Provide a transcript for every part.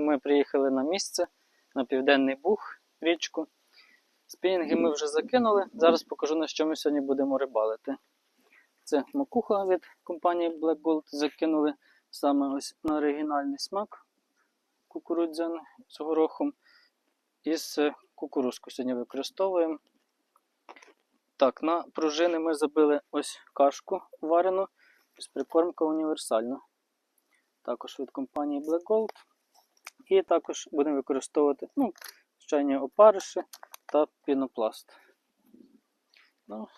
ми приїхали на місце, на Південний Буг, річку. Спінінги ми вже закинули. Зараз покажу, на що ми сьогодні будемо рибалити. Це макуха від компанії Black Gold. Закинули саме ось на оригінальний смак кукурудзяний з горохом. І з кукурузку сьогодні використовуємо. Так, на пружини ми забили ось кашку варену, ось прикормка універсальна. Також від компанії Black Gold. І також будемо використовувати ну, звичайні опариші та пінопласт. Ну,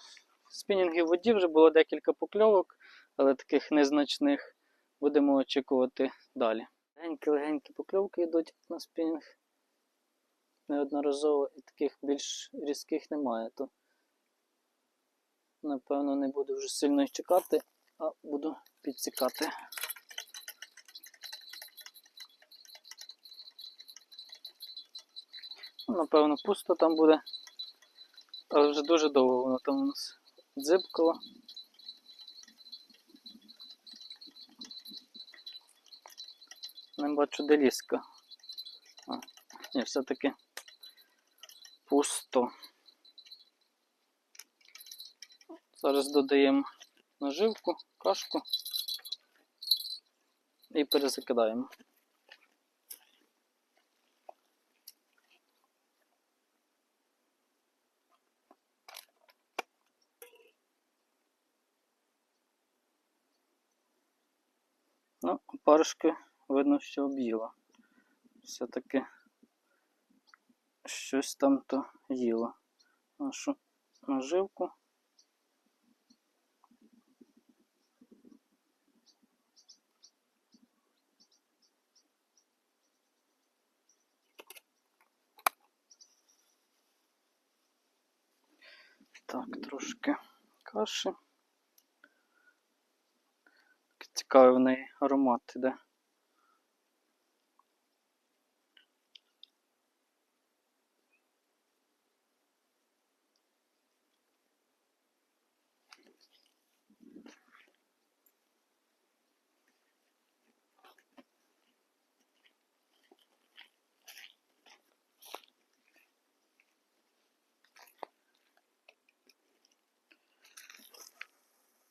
спінінги в воді вже було декілька покльовок, але таких незначних будемо очікувати далі. Легенькі-легенькі покльовки йдуть на спінінг. Неодноразово і таких більш різких немає, то напевно не буду вже сильно їх чекати, а буду підсікати. Напевно, пусто там буде. Але вже дуже довго воно там у нас дзибкало. Не бачу де ліска. Ні, все-таки пусто. Зараз додаємо наживку, кашку і перезакидаємо. Ну, видно, що об'їла. Все-таки щось там то їло. Нашу наживку. Так, трошки каші. Цікавий в неї аромат іде.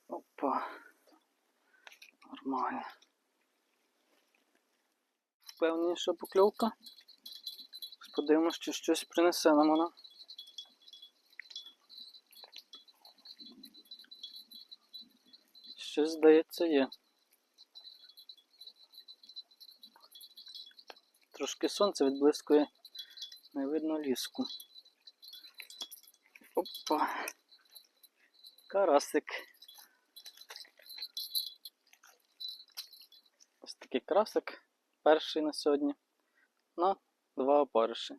Опа. Нормально. Впевненіша покльовка. Подивимось, чи щось принесе нам вона. Щось, здається, є. Трошки сонце відблискує, не видно ліску. Опа. Карасик. Ось такий красик. Перший на сьогодні. На два опариші.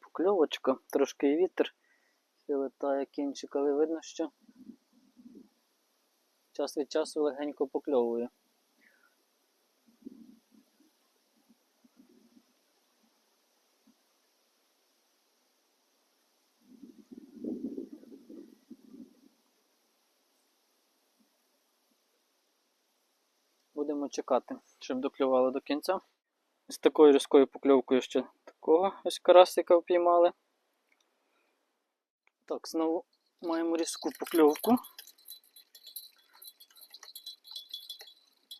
Покльовочка, трошки і вітер. І кінчик, але видно, що час від часу легенько покльовує. Будемо чекати, щоб доклювало до кінця. З такою різкою покльовкою ще такого ось карасика впіймали. Так, знову маємо різку покльовку.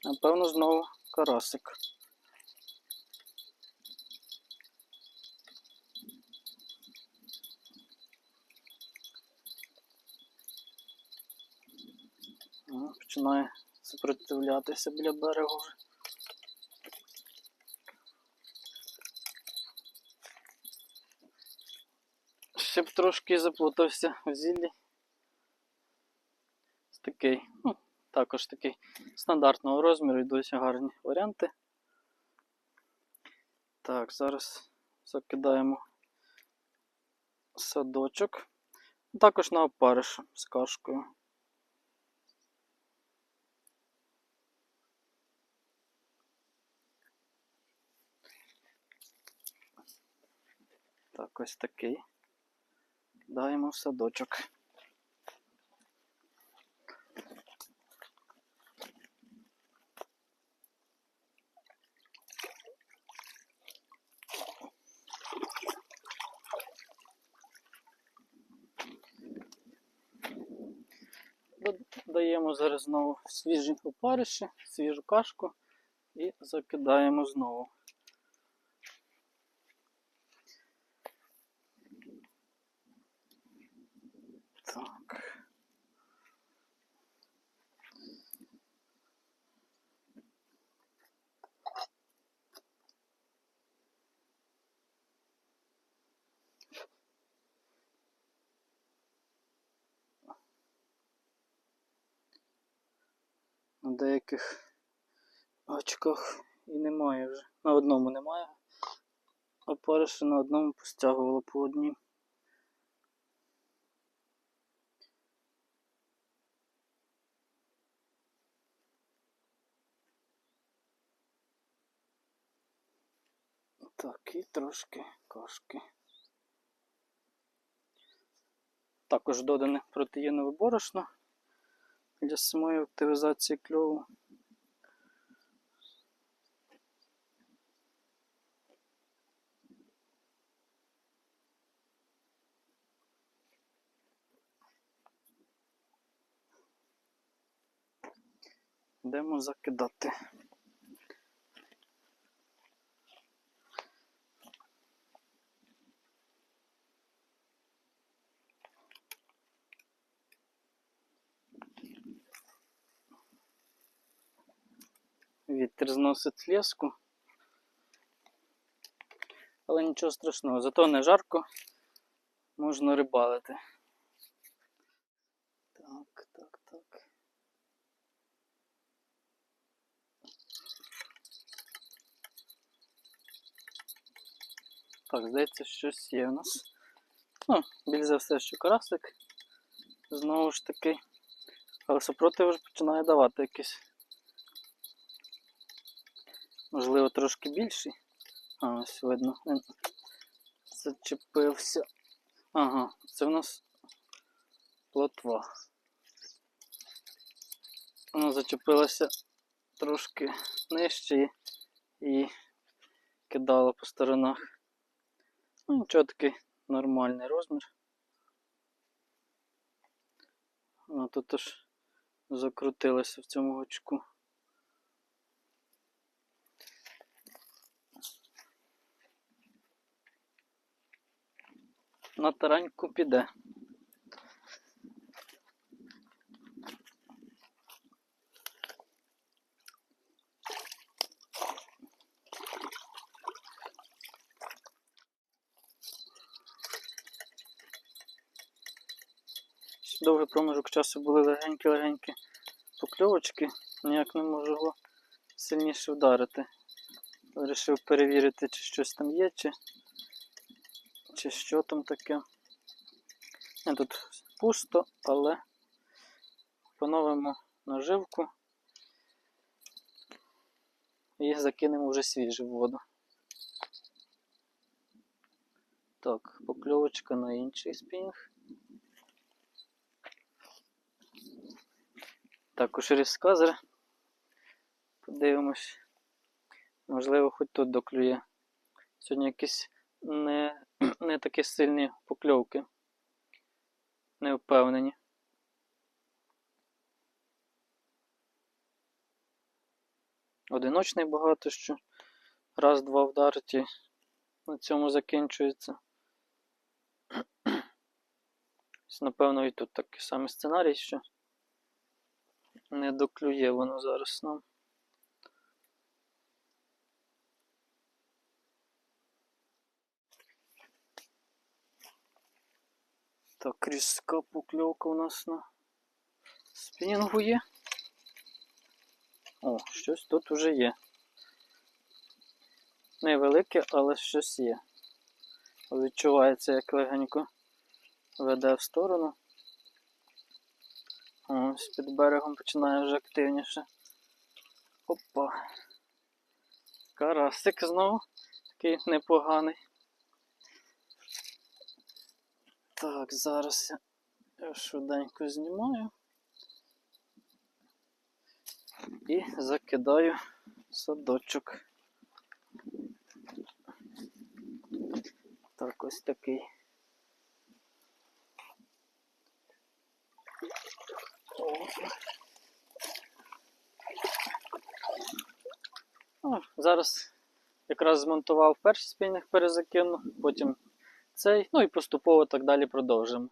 Напевно, знову карасик. Починає сопротивлятися біля берегу. Ще б трошки заплутався в зіллі. Ось такий, ну, також такий стандартного розміру і досі гарні варіанти. Так, зараз закидаємо садочок. Також на опариш з кашкою. Так, ось такий. даємо в садочок. Додаємо зараз знову свіжі опариші, свіжу кашку і закидаємо знову. Деяких очках і немає вже. На одному немає. Опариша на одному постягувало по одній. Так, і трошки кашки. Також додане протеїнове борошно для самої активізації кльову. Йдемо закидати. Вітер зносить леску. Але нічого страшного, зато не жарко, можна рибалити. Так, так, так. Так, здається, щось є у нас. Ну, більш за все, що карасик. Знову ж таки. Але супротив вже починає давати якийсь. Можливо, трошки більший. А, ось видно. Він зачепився. Ага, це в нас плотва. Вона зачепилася трошки нижче і кидала по сторонах. Ну, нічого такий нормальний розмір. Вона тут аж закрутилася в цьому гачку. На тараньку піде. Довгий проміжок часу були легенькі-легенькі покльовочки, ніяк не можу його сильніше вдарити. Вирішив перевірити, чи щось там є, чи, чи що там таке. Ні, тут пусто, але поновимо наживку і закинемо вже свіжу воду. Так, покльовочка на інший спінг. Також різказер. Подивимось. Можливо, хоч тут доклює. Сьогодні якісь не, не такі сильні покльовки. Не впевнені. Одиночний багато що. Раз-два вдарить і на цьому закінчується. Напевно, і тут такий самий сценарій, що не доклює воно зараз нам. Так, різка покльовка у нас на спінінгу є. О, щось тут уже є. Невелике, але щось є. Відчувається, як легенько веде в сторону. Ось під берегом починає вже активніше. Опа. Карасик знову такий непоганий. Так, зараз я швиденько знімаю і закидаю садочок. Так, ось такий. О, зараз якраз змонтував перший спінінг, перезакинув, потім цей, ну і поступово так далі продовжимо.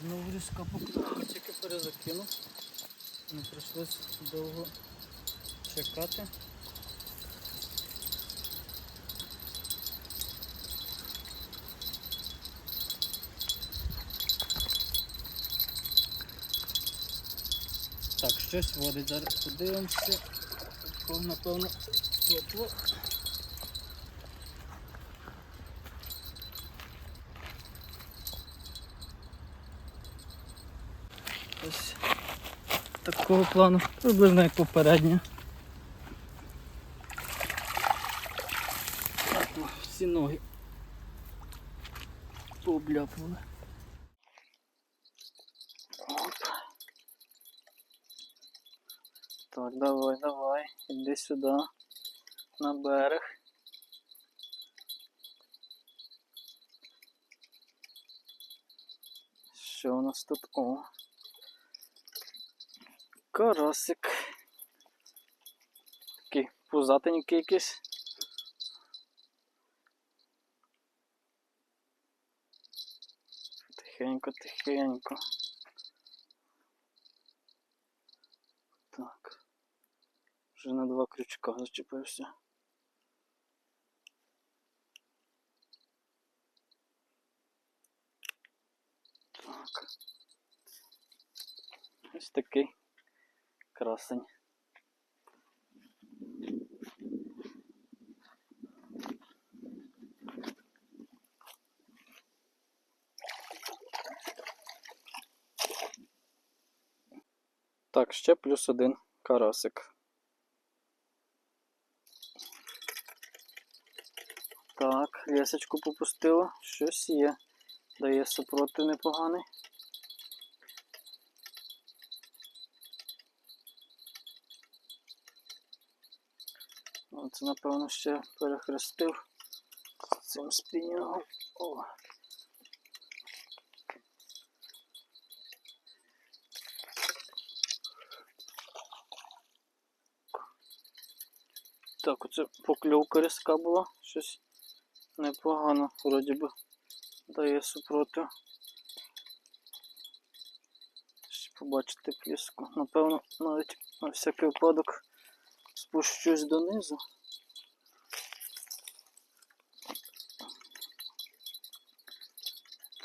Знову поклала, тільки перезакинув. Не прийшлось довго чекати. Щось водить. Зараз подивимося. Повно, Напевно, тепло. Ось такого плану, приблизно як попередньо. Сюди, на берег. Що у нас тут? О. Карасик. Такий пузатенький якийсь. Тихенько, тихенько. Так. Вже на два крючка зачепився. Так. Ось такий красень. Так, ще плюс один карасик. Так, лісочку попустила. Щось є. Дає супротив непоганий. О, Це, напевно, ще перехрестив цим спінінгом. О. Так, оце покльовка різка була. Щось непогано, вроді би дає супротив. Ще побачити пліску. Напевно, навіть на всякий випадок спущусь донизу.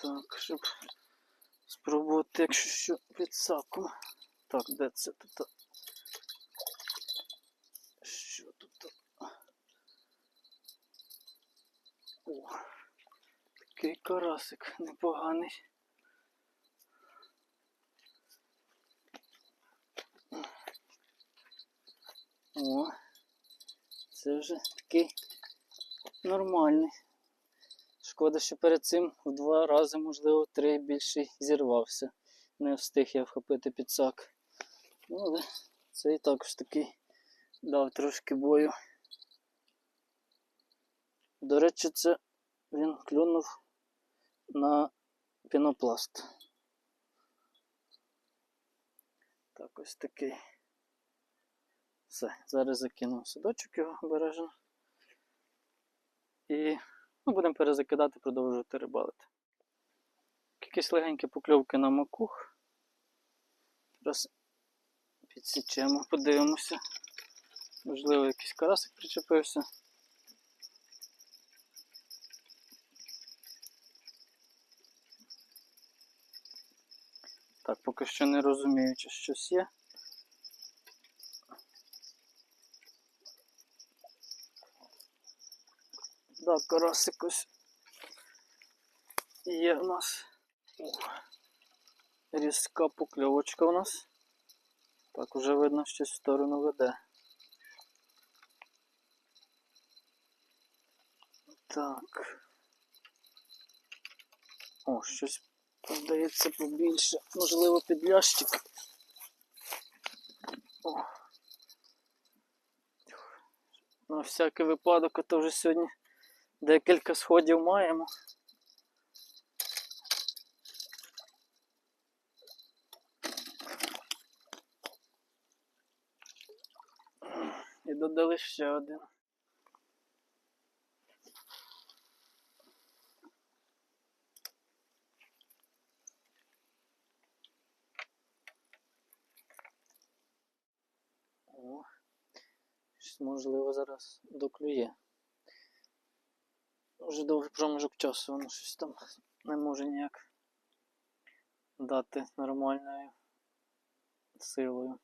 Так, щоб спробувати, якщо що підсаку. Так, де це тут? Що тут? О, такий карасик непоганий. О, це вже такий нормальний. Шкода, що перед цим в два рази, можливо, три більший зірвався. Не встиг я вхопити підсак. Ну, але це і також такий дав трошки бою. До речі, це він клюнув на пінопласт. Так, ось такий. Все, зараз закину садочок його обережно. І ну, будемо перезакидати, продовжувати рибалити. Якісь легенькі покльовки на макух. Зараз підсічемо, подивимося. Можливо, якийсь карасик причепився. Так, поки що не розумію, чи щось є. Так, карасик ось є в нас. Різка покльовочка у нас. Так, уже видно, щось в сторону веде. Так. О, щось Здається, побільше, можливо, під ящик. О. На всякий випадок, а то вже сьогодні декілька сходів маємо. І додали ще один. О, щось зараз доклює. Вже довгий проміжок часу воно щось там не може ніяк дати нормальною силою.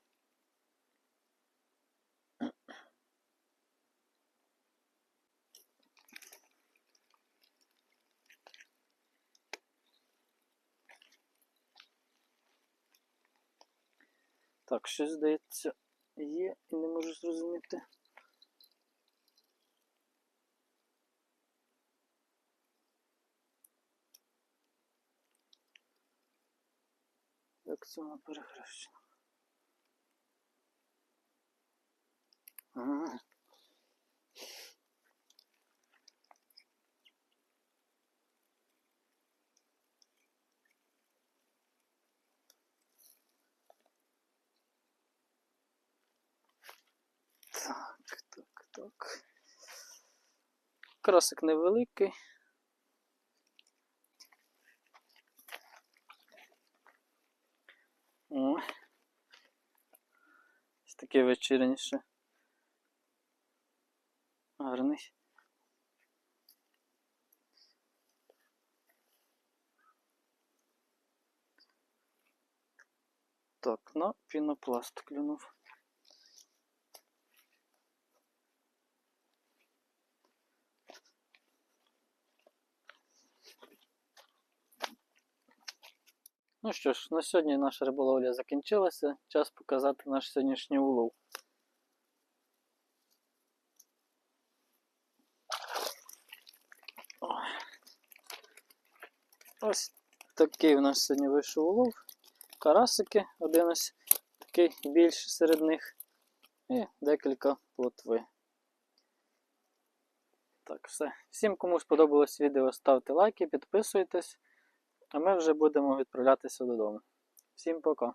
Так, щось здається є і не можу зрозуміти. Це воно перехрещено? Так, так, так. Красик невеликий. О. Такий вечірніше. Гарний. Так, на пінопласт клюнув. Ну що ж, на сьогодні наша риболовля закінчилася. Час показати наш сьогоднішній улов. Ось такий у нас сьогодні вийшов улов. Карасики, один ось такий більший серед них. І декілька плотви. Так, все. Всім, кому сподобалось відео, ставте лайки, підписуйтесь. А ми вже будемо відправлятися додому. Всім пока!